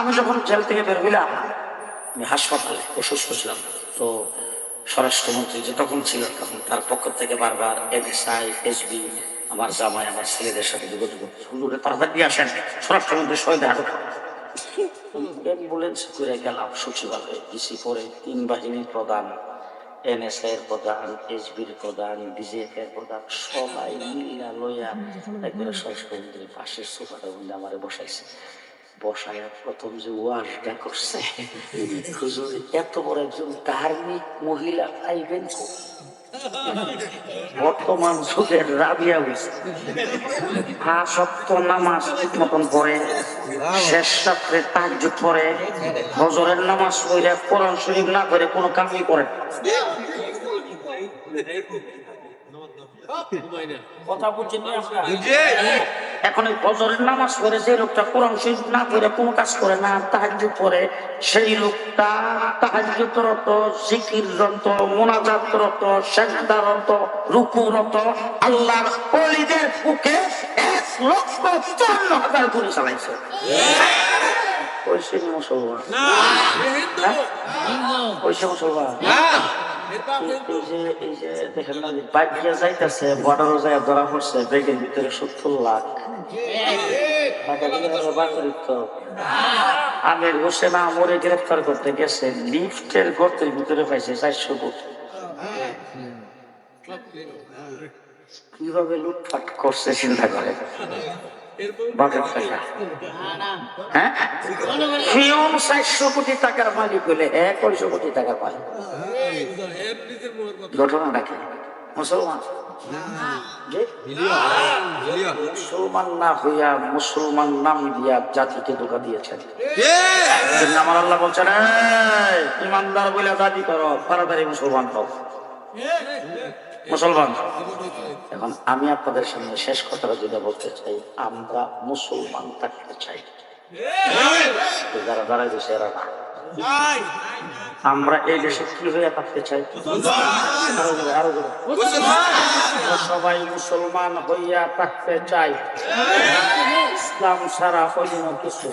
আমি যখন জেল থেকে বের হইলাম আমি হাসপাতালে অসুস্থ ছিলাম। তো স্বরাষ্ট্রমন্ত্রী যে তখন ছিল তখন তার পক্ষ থেকে বারবার এনএসআই এসবি আমার জামাই আমার ছেলেদের সাথে যোগাযোগ হুজুরে তাড়াতাড়ি দিয়ে আসেন স্বরাষ্ট্রমন্ত্রীর সঙ্গে দেখা করতে অ্যাম্বুলেন্স করে গেলাম সচিবালয়ে। ডিসি পরে তিন বাহিনীর প্রধান এনএসআই এর প্রধান এসবির প্রধান বিজেপি এর প্রধান সবাই মিলিয়া লইয়া একবারে স্বরাষ্ট্রমন্ত্রীর পাশের সোফাটা আমারে বসাইছে। বসায় প্রথম যে ওয়াজটা করছে হুজুর এত বড় একজন ধার্মিক মহিলা পাইবেন বর্তমান যুগের রাবিয়া হয়েছে হ্যাঁ সপ্ত নামাজ ঠিক মতন পড়ে শেষ রাত্রে তাজ্জুদ পড়ে হজরের নামাজ পড়ে কোরআন শরীফ না করে কোনো কামই করে না। কথা বুঝছেন? এখন এই ফজরের নামাজ পড়ে যে লোকটা কোরআন শরীফ না পড়ে কোনো কাজ করে না তাহাজ্জুদ পড়ে সেই লোকটা তাহাজ্জুদরত জিকিররত মোনাজাতরত সেজদারত রুকুরত আল্লাহর ওলিদের বুকে এক লক্ষ চুয়ান্ন হাজার গুলি চালাইছে। ওই সে মুসলমান। হ্যাঁ? ওই সে মুসলমান যাইতেছে বর্ডারও যায়, ধরা পড়ছে, ব্যাগের ভিতরে সত্তর লাখ। আমির হোসেন আমরে গ্রেফতার করতে গেছে, লিফটের গর্তের ভিতরে পাইছে চারশো কোটি কীভাবে লুটপাট করছে, চিন্তা করে। হ্যাঁ? কোটি কি মুসলমান? না হইয়া মুসলমান নাম দিয়া জাতিকে ধোকা দিয়েছেন। আমার আল্লাহ বলছেন "এই, ইমানদার বলে দাবি করো তাড়াতাড়ি মুসলমান হও। মুসলমান। এখন আমি আপনাদের সামনে শেষ কথাটা যেটা বলতে চাই, আমরা মুসলমান থাকতে চাই। যারা এরা না। আমরা এই দেশে কি হয়ে থাকতে চাই? সবাই মুসলমান হইয়া থাকতে চাই। ইসলাম ছাড়া অন্য কিছু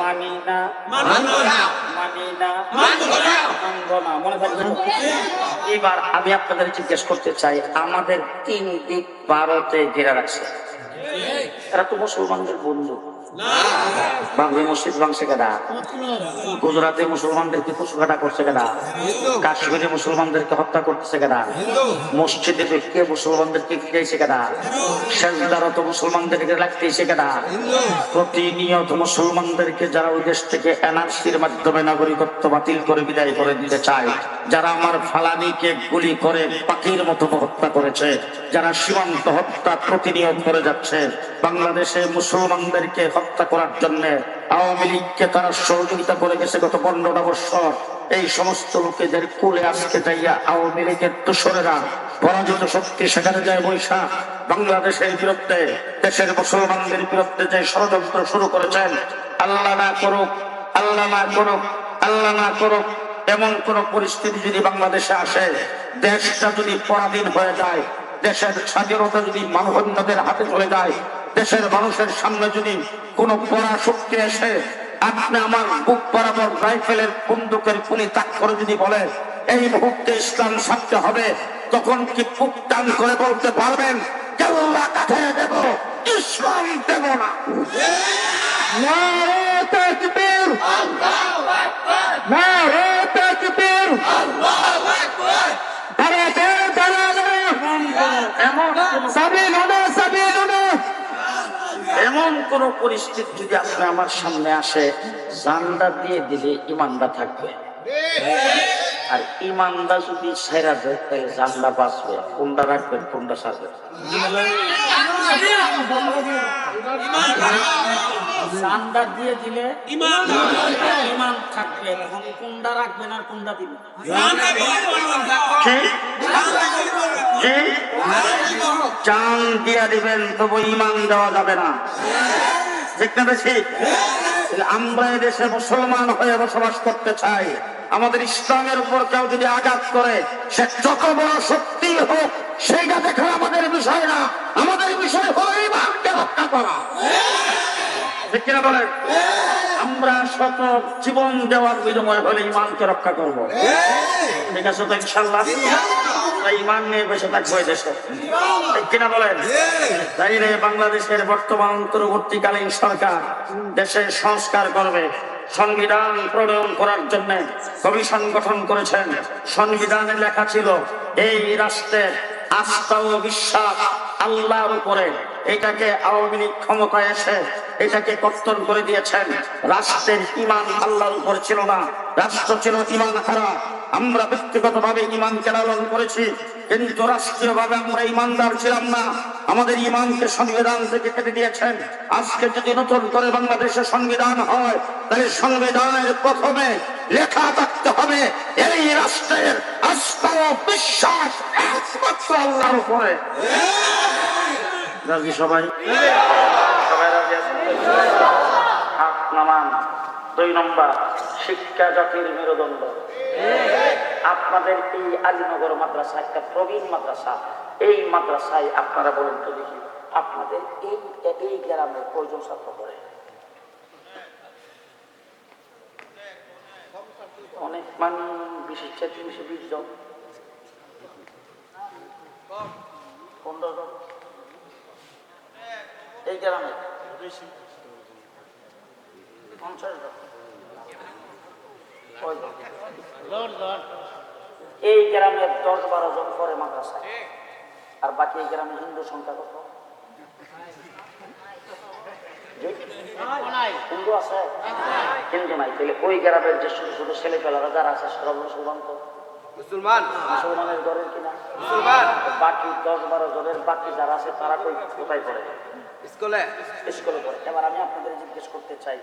মানি না। মানি না। মানব না। মনে থাকবে এবার আমি আপনাদের জিজ্ঞেস করতে চাই আমাদের তিন দিক ভারতে ঘেরা রাখছে এরা তো মুসলমানদের বন্ধু। প্রতিনিয়ত মুসলমানদেরকে যারা ওই দেশ থেকে এনআরসির মাধ্যমে নাগরিকত্ব বাতিল করে বিদায় করে দিতে চায়, যারা আমার ফালানিকে গুলি করে পাখির মতো হত্যা করেছে, যারা সীমান্ত হত্যা প্রতিনিয়ত করে যাচ্ছে, বাংলাদেশে মুসলমানদেরকে হত্যা করার জন্য আওয়ামী লীগকে তারা সহযোগিতা করে গেছে গত পনেরোটা বছর। এই সমস্ত লোকেদের কুলে আজকে যাইয়া আওয়ামী লীগের দোসরেরা, পরাজিত শক্তি সেখানে যায় বৈশা বাংলাদেশের বিরুদ্ধে, দেশের মুসলমানদের বিরুদ্ধে যে ষড়যন্ত্র শুরু করেছেন, আল্লাহ না করুক, আল্লাহ না করুক, আল্লাহ না করুক, এমন কোন পরিস্থিতি যদি বাংলাদেশে আসে, দেশটা যদি পরাধীন হয়ে যায়, দেশের স্বাধীনতা যদি মানবন্ধদের হাতে চলে যায় দেশের মানুষের সামনে যদি কোনো পরাশক্তি এসে আপনি আমার বুক বরাবর রাইফেলের বন্দুকের গুলি তাক করে যদি বলে এই মুহূর্তে ইসলাম ছাড়তে হবে তখন কি বুক টান করে বলতে পারবেন? কেল্লা কাঠিয়ে দেব ইসলাম দেব না। নারে তাকবীর। নারে তাকবীর। দাঁড়াতে দাঁড়াতে। এমন এমন কোন পরিস্থিতি যদি আপনি আমার সামনে আসে, জানটা দিয়ে দিলে ইমানটা থাকবে। আর ইমানদা যদি সেরা যায় জানদা বাঁচবে। কোনটা রাখবেন, কোনটা সারবে জানদা দিয়ে দিলে ইমান। থাকবে এখন কোনটা রাখবেন আর কোনটা দিবেন। কি? কি? চান দিয়া দিবেন তবু ইমান দেওয়া যাবে না। ঠিক না বেশি? আমরা দেশে মুসলমান হয়ে বসবাস করতে চাই। আমাদের ইসলামের উপর কেউ যদি আঘাত করে সে যত বড় শক্তি হোক সেইটা দেখা আমাদের বিষয় না। বলেন শত জীবন দেওয়ার বিনিময় হলে ইমানকে রক্ষা করব ঠিক আছে তো ইনশাল্লাহ দেশে বাংলাদেশের বর্তমান অন্তর্বর্তীকালীন সরকার দেশের সংস্কার করবে সংবিধান প্রণয়ন করার জন্য কমিশন গঠন করেছেন সংবিধানে লেখা ছিল এই রাষ্ট্রের আস্থা ও বিশ্বাস আল্লাহর উপরে এটাকে আওয়ামী লীগ ক্ষমতায় এসে এটাকে কর্তন করে দিয়েছেন। রাষ্ট্রের ইমান আল্লাহর উপর ছিল না। রাষ্ট্র ছিল ইমান হারা। আমরা ব্যক্তিগতভাবে ইমানকে লালন করেছি, কিন্তু রাষ্ট্রীয়ভাবে আমরা ইমানদার ছিলাম না। আমাদের ইমানকে সংবিধান থেকে কেটে দিয়েছেন। আজকে যদি নতুন করে বাংলাদেশে সংবিধান হয়, তাহলে সংবিধানের প্রথমে লেখা থাকতে হবে, এই রাষ্ট্রের আস্থা ও বিশ্বাস একমাত্র আল্লাহর উপরে। রাজি সবাই? সবাই রাজি? হাত নামান, দুই নম্বর, শিক্ষা জাতির মেরুদণ্ড। আপনাদের এই আলীনগর মাদ্রাসা একটা প্রবীণ মাদ্রাসা। এই মাদ্রাসায় আপনারা বলেন তো দেখি, আপনাদের এই এই গ্রামে কয়জন ছাত্র পড়ে? অনেক মানুষ বিশেষ তিনশো বিশ জন। পনেরো জন। এই গ্রামে। পঞ্চাশ এই গ্রামের দশ বারো জন পরে মাদ্রাসায়। আর বাকি এই গ্রামে হিন্দু সংখ্যা কত? হিন্দু আছে? হিন্দু নাই। তাহলে ওই গ্রামের যে ছোট ছোট ছেলে পেলারা যারা আছে মুসলমান তো? মুসলমান। মুসলমানের ঘরের কিনা? মুসলমান। বাকি দশ বারো জনের বাকি যারা আছে তারা কই কোথায় পড়ে? স্কুলে? স্কুলে পড়ে এবার আমি আপনাদের জিজ্ঞেস করতে চাই,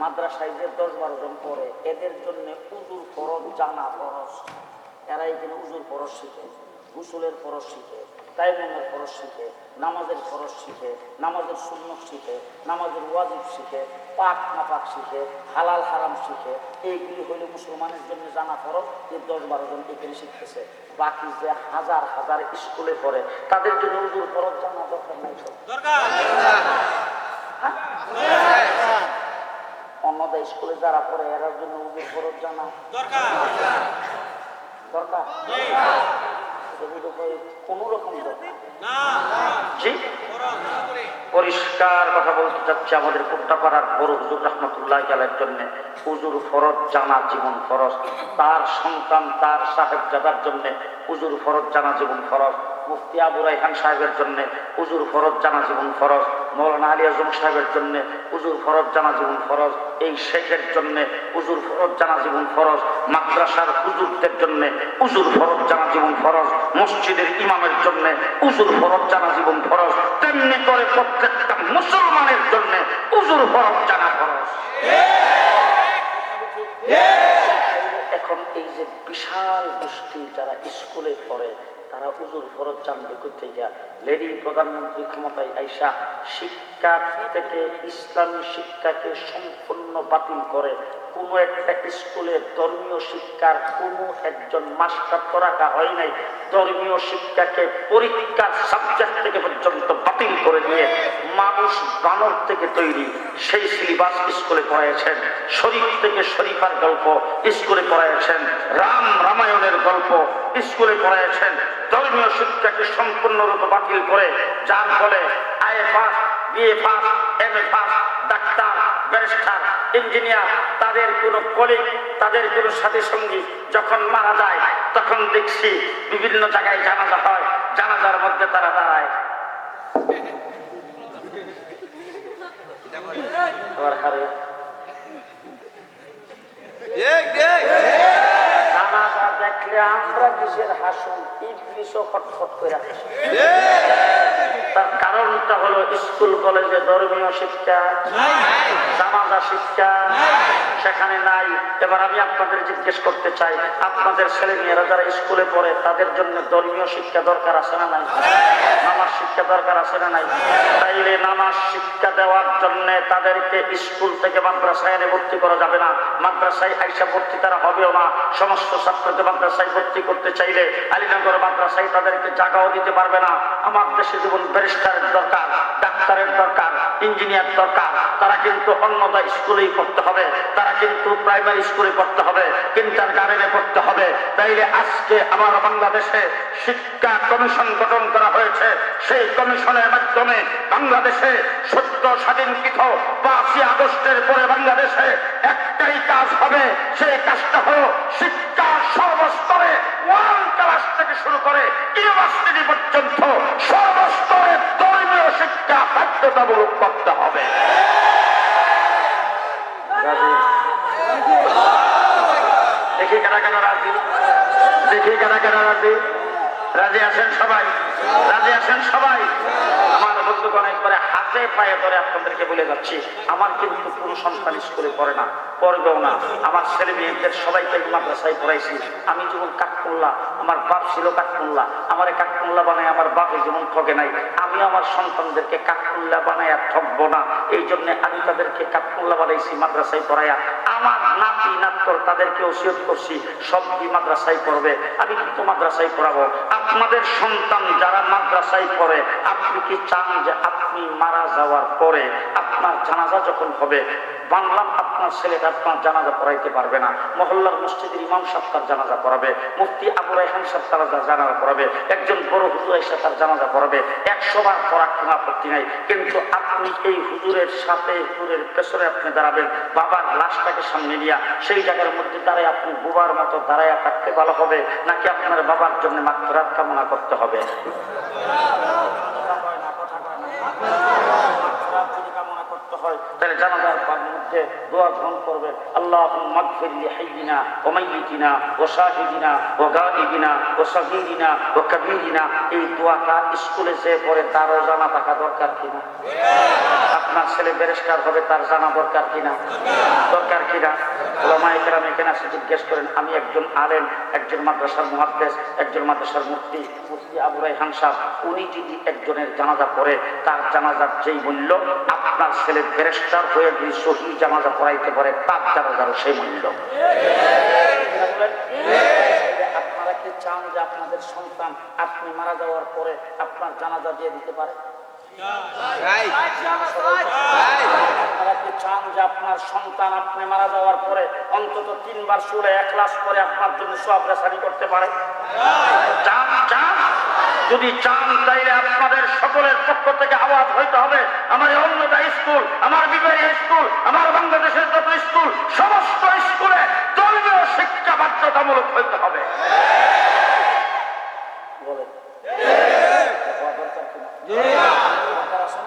মাদ্রাসায় যে দশ বারো জন পড়ে, এদের জন্য উজুর ফরজ জানা ফরজ? এরা এখানে উজুর ফরজ শিখে, গুসুলের ফরজ শিখে। তাইমুনের ফরজ শিখে নামাজের ফরজ শিখে নামাজের সুন্নত শিখে নামাজের ওয়াজিব শিখে পাক নাপাক শিখে হালাল হারাম শিখে এইগুলি হইল মুসলমানের জন্য জানা ফরজ যে দশ বারো জন এখানে শিখতেছে। বাকি যে হাজার হাজার স্কুলে পড়ে তাদের জন্য উজুর ফরজ জানা দরকার নাই তো? অন্যদের স্কুলে যারা পড়ে এরার জন্য উজুর ফরজ জানা। দরকার। পরিষ্কার কথা বলতে চাচ্ছি, আমাদের কুট্টাপাড়ার বড় হুজুর রহমতুল্লাহ গেলের জন্য। হুজুর ফরজ জানা জীবন ফরজ। তার সন্তান, তার সাহেব জাদার জন্য হুজুর ফরজ জানা জীবন ফরজ। মুফতি আবু রাইহান সাহেবের জন্য হুজুর ফরজ জানা জীবন ফরজ। মৌলানা আলী আজম সাহেবের জন্য হুজুর ফরজ জানা জীবন ফরজ, এই শেখের জন্য হুজুর ফরজ জানা জীবন ফরজ, মাদ্রাসার হুজুরদের জন্য হুজুর ফরজ জানা জীবন ফরজ, মসজিদের ইমামের জন্য হুজুর ফরজ জানা জীবন ফরজ, তেমনি করে প্রত্যেকটা মুসলমানের জন্য উজুর ফরজ, জানা ফরজ। এখন এই যে বিশাল গোষ্ঠী যারা স্কুলে পড়ে তারা উজুর ফরজ জানবে করতে গিয়া লেডি প্রধানমন্ত্রী ক্ষমতায় আইসা শিক্ষা থেকে, ইসলামী শিক্ষাকে সম্পূর্ণ বাতিল করে। কোনো একটা স্কুলে ধর্মীয় শিক্ষার কোনো একজন মাস্টার তো রাখা হয় নাই। ধর্মীয় শিক্ষাকে পরীক্ষার সাবজেক্ট থেকে পর্যন্ত বাতিল করে দিয়ে মানুষ বানর থেকে তৈরি সেই সিলেবাস স্কুলে পড়াইছেন শরীফ থেকে শরীফার গল্প স্কুলে পড়াইছেন রাম রামায়ণের গল্প স্কুলে পড়াইছেন ধর্মীয় শিক্ষাকে সম্পূর্ণরূপে বাতিল করে, যার ফলে IA pass BA pass M A pass doctor barrister, engineer, তাদের কোনো কলিগ, তাদের কোনো সাথী সঙ্গী যখন মারা যায়, তখন দেখছি বিভিন্ন জায়গায় জানাজা হয়, জানাজার মধ্যে তারা দাঁড়ায়। আবার হারে। কিসের হাসুন ইবলিশও খটখট করে তার কারণটা হলো স্কুল, কলেজে ধর্মীয় শিক্ষা, জানাজা শিক্ষা, সেখানে নাই। এবার আমি আপনাদের জিজ্ঞেস করতে চাই, আপনাদের ছেলে মেয়েরা যারা স্কুলে পড়ে, তাদের জন্য ধর্মীয় শিক্ষা দরকার আছে না নাই? নামাজ শিক্ষা দরকার আছে না নাই? তাইলে নামাজ শিক্ষা দেওয়ার জন্য তাদেরকে স্কুল থেকে মাদ্রাসায় এনে ভর্তি করা যাবে না। মাদ্রাসায় আইসা ভর্তি তারা হবেও না। সমস্ত ছাত্রকে মাদ্রাসায় ভর্তি করতে চাইলে আলীনগর মাদ্রাসায় তাদেরকে জায়গাও দিতে পারবে না। আমার দেশে যেমন ব্যারিস্টারের দরকার, ডাক্তারের দরকার, ইঞ্জিনিয়ার দরকার, তারা কিন্তু অন্যদা স্কুলেই পড়তে হবে, তারা কিন্তু প্রাইমারি স্কুলে পড়তে হবে, কিন্টার গার্ডেনে পড়তে হবে। তাইলে আজকে আমার বাংলাদেশে শিক্ষা কমিশন গঠন করা হয়েছে। সেই কমিশনের মাধ্যমে বাংলাদেশে সত্য স্বাধীনকৃত পাঁচই আগস্টের পরে বাংলাদেশে একটাই কাজ হবে, সেই কাজটা হলো শিক্ষা সর্বস্তরে ওয়ান দেখি কারা রাজি? দেখি কারা সবাই? রাজি আছেন সবাই? আমার বন্ধুগণ, একবারে হাতে পায়ে ধরে আপনাদেরকে বলে যাচ্ছি, আমার কিন্তু কোনো সন্তান স্কুলে পড়ে না। পড়বেও না। আমার ছেলে মেয়েদের সবাইকে মাদ্রাসায় পড়াইছি। আমি যেমন কাঠমোল্লা আমার বাপ ছিল কাঠমোল্লা আমার কাঠমোল্লা বানায় আমার বাপে যেমন ঠকে নাই। আমি আমার সন্তানদেরকে কাঠমোল্লা বানায় ঠকবো না। এই জন্য আমি তাদেরকে কাঠমোল্লা বানাইছি মাদ্রাসায় পড়াইয়া। আমার নাতি নাত্তর তাদেরকে ওসিয়ত করছি সব কি মাদ্রাসায় পড়বে। আমি কিন্তু মাদ্রাসায় পড়াবো। আপনাদের সন্তান যারা মাদ্রাসায় পড়ে, আপনি কি চান যে আপনি মারা যাওয়ার পরে আপনার জানাজা যখন হবে বাংলাম আপনার ছেলেটা জানাজা পড়াইতে পারবে না। মহল্লার মসজিদের ইমাম সাহেব জানাজা পড়াবে। মুফতি আবু রাইহান সাহেব তার জানাজা পড়াবে। একজন বড় হুজুর এসে তার জানাজা পড়াবে। একশো বার পড়ার কোনো আপত্তি নাই। কিন্তু আপনি এই হুজুরের সাথে হুজুরের পেছনে আপনি দাঁড়াবেন। বাবার লাশটাকে সামনে নিয়ে সেই জায়গার মধ্যে দাঁড়ায় আপনি বুবার মতো দাঁড়ায় থাকতে ভালো হবে, নাকি আপনার বাবার জন্য মাত্র কামনা করতে হবে? তাহলে জানাজার মধ্যে দোয়া গ্রহণ করবে। আল্লাহ মাগফির লি হাইয়িনা ও মাইয়িতিনা ওয়া শাহিদিনা ও এই দোয়াটা স্কুলে যে পড়ে তারও জানা থাকা দরকার কিনা? ছেলে ব্যারিস্টার হবে, তার জানা দরকার কিনা? দরকার কিনা? ওলামায়ে কেরাম জিজ্ঞেস করেন, আমি একজন আলেম, একজন মাদ্রাসার মুহাদ্দিস, একজন মাদ্রাসার মুফতি মুফতি আবু রাইহান সাহেব, উনি যদি একজনের জানাজা পড়ে, তার জানাজার যেই মূল্য, আপনার ছেলে ব্যারিস্টার হয়ে যদি সহি জানাজা পড়াইতে পারে, তার জানাজারও সেই মূল্য। আপনারা কি চান যে আপনাদের সন্তান আপনি মারা যাওয়ার পরে আপনার জানাজা দিয়ে দিতে পারে. আপনারা সন্তান আপনি মারা যাওয়ার পরে অন্তত তিনবার সুরে এক করে আপনার জন্য সব রেসারি করতে পারে। চান চান? যদি চান তাইলে আপনাদের সকলের পক্ষ থেকে আওয়াজ হইতে হবে। আমার এই অন্যতা স্কুল আমার বিবাহী স্কুল আমার বাংলাদেশের যত স্কুল সমস্ত স্কুলে ধর্মীয় শিক্ষা বাধ্যতামূলক হইতে হবে। বলেন। আছে?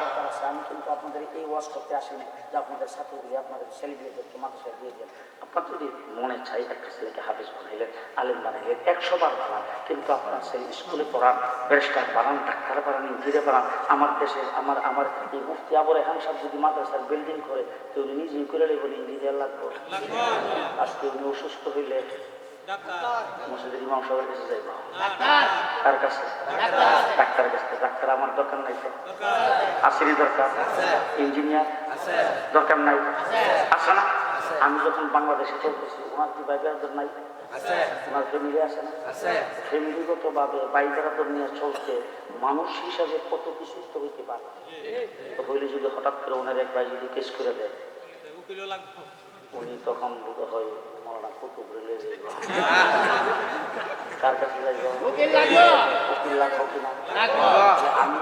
দরকার আছে। আমি কিন্তু আপনাদের এই ওয়াজ করতে আসিনি যে আপনাদের সাথে আপনাদের ছেলেমেয়েদেরকে মাদ্রাসায় দিয়ে দেন আপনার যদি মনে চাই একটা ছেলেকে হাফিজ বানাইলেন আলেম বানাইলেন একশো বার বানান কিন্তু আপনার ছেলে স্কুলে পড়ান ব্যারিস্টার বানান ডাক্তার বানান ইঞ্জিনিয়ার বানান আমার দেশে আমার আমার এই মুফতি আবর এখান সাহেব যদি মাদ্রাসার বিল্ডিং করে তো উনি নিজেই করে নেবেন ইঞ্জিনিয়ার লাগবে আজকে উনি অসুস্থ হইলে মসজিদের ইমাম সাহেবের কাছে যাইব। কার কাছে? ডাক্তারের কাছে। ডাক্তার আমার দরকার নাই তো। আসেনি দরকার। ইঞ্জিনিয়ার। দরকার নাই। আসে না? আমি যখন বাংলাদেশে চলতেছি ওনার কি বাইবেল নাই? ওনার ফ্যামিলি আছে না? ফ্যামিলিগত ভাবে বাইবেল নিয়ে চলতে মানুষ হিসাবে কত কিছু তো হইতে পারে। তো হইলে যদি হঠাৎ করে ওনার এক ভাই যদি কেস করে দেয় উনি তখন বোধ হয় কুতুব রেলে কার কাছে যাইব উকিল লাগবো আমি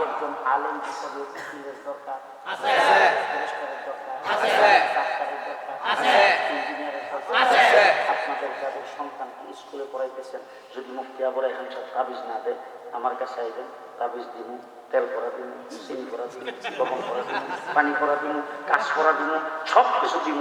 স্কুলে পড়াইতেছেন যদি মুক্তি আবার এখান সব তাবিজ না দেয় আমার কাছে আইবেন তাবিজ দিব তেল করা দিব চিনি করা দিব লবণ করা দিব পানি করা দিব কাজ করা দিব সব কিছু দিব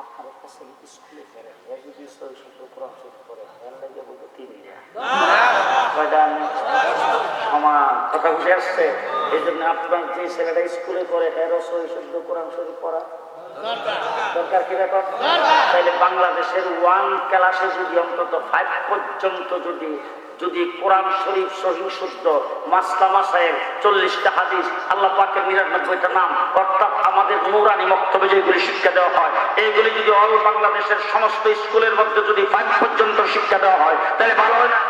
আপনার একটা ছেলে স্কুলে এ যদি কোরআন শরীফ পড়ে এর লাগে বলতে তিন কয়টা সমান কথা বুঝে আসছে। এই জন্য আপনার যে ছেলেটা স্কুলে পড়ে হেরো সহি শুদ্ধ কোরআন শরীফ পড়া। দরকার কি ব্যাপার? তাইলে বাংলাদেশের ওয়ান ক্লাসে যদি অন্তত ফাইভ পর্যন্ত যদি যদি কোরআন শরীফ সহি শুদ্ধ মাসাইল চল্লিশটা হাদিস আল্লাহ পাকের নিরানব্বইটা নাম, অর্থাৎ আমাদের নৌরানি মক্তবে যেগুলি শিক্ষা দেওয়া হয়, এইগুলি যদি অল বাংলাদেশের সমস্ত স্কুলের মধ্যে যদি পাঁচ পর্যন্ত শিক্ষা দেওয়া হয়, তাহলে ভালো হয় না?